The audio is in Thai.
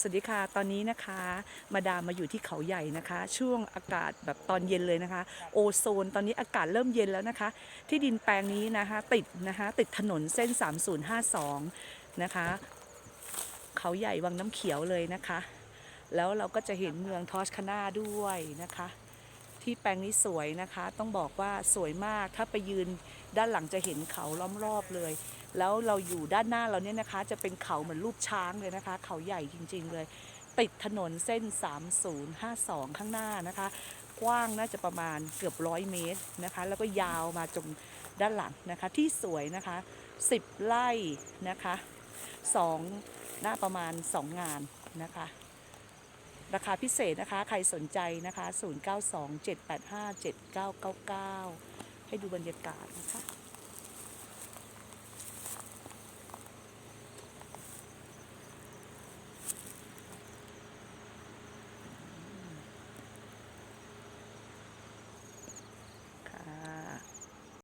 สวัสดีค่ะ ตอนนี้นะคะ มาดามมาอยู่ที่เขาใหญ่นะคะ ช่วงอากาศแบบตอนเย็นเลยนะคะ โอโซน ตอนนี้อากาศเริ่มเย็นแล้วนะคะ ที่ดินแปลงนี้นะคะ ติดนะคะติดถนนเส้น 3052 นะคะ เขาใหญ่วังน้ำเขียวเลยนะคะ แล้วเราก็จะเห็นเมืองทอสคานาด้วยนะคะ ที่แปลงนี้สวยนะคะ ต้องบอกว่าสวยมากถ้าไปยืนด้านหลังจะเห็นเขาล้อมรอบเลย แล้วเราอยู่ด้านหน้าเราเนี่ยนะคะ จะเป็นเขาเหมือนรูปช้างเลยนะคะ เขาใหญ่จริง ๆ เลย ติดถนนเส้น 3052 ข้างหน้านะคะ กว้างน่าจะประมาณเกือบร้อยเมตรนะคะ แล้วก็ยาวมาจนด้านหลังนะคะ ที่สวยนะคะ 10 ไร่นะคะ2หน้าประมาณ 2 งานนะคะ ราคาพิเศษนะคะ ใครสนใจนะคะ 0927857999 ให้ดูบรรยากาศนะคะ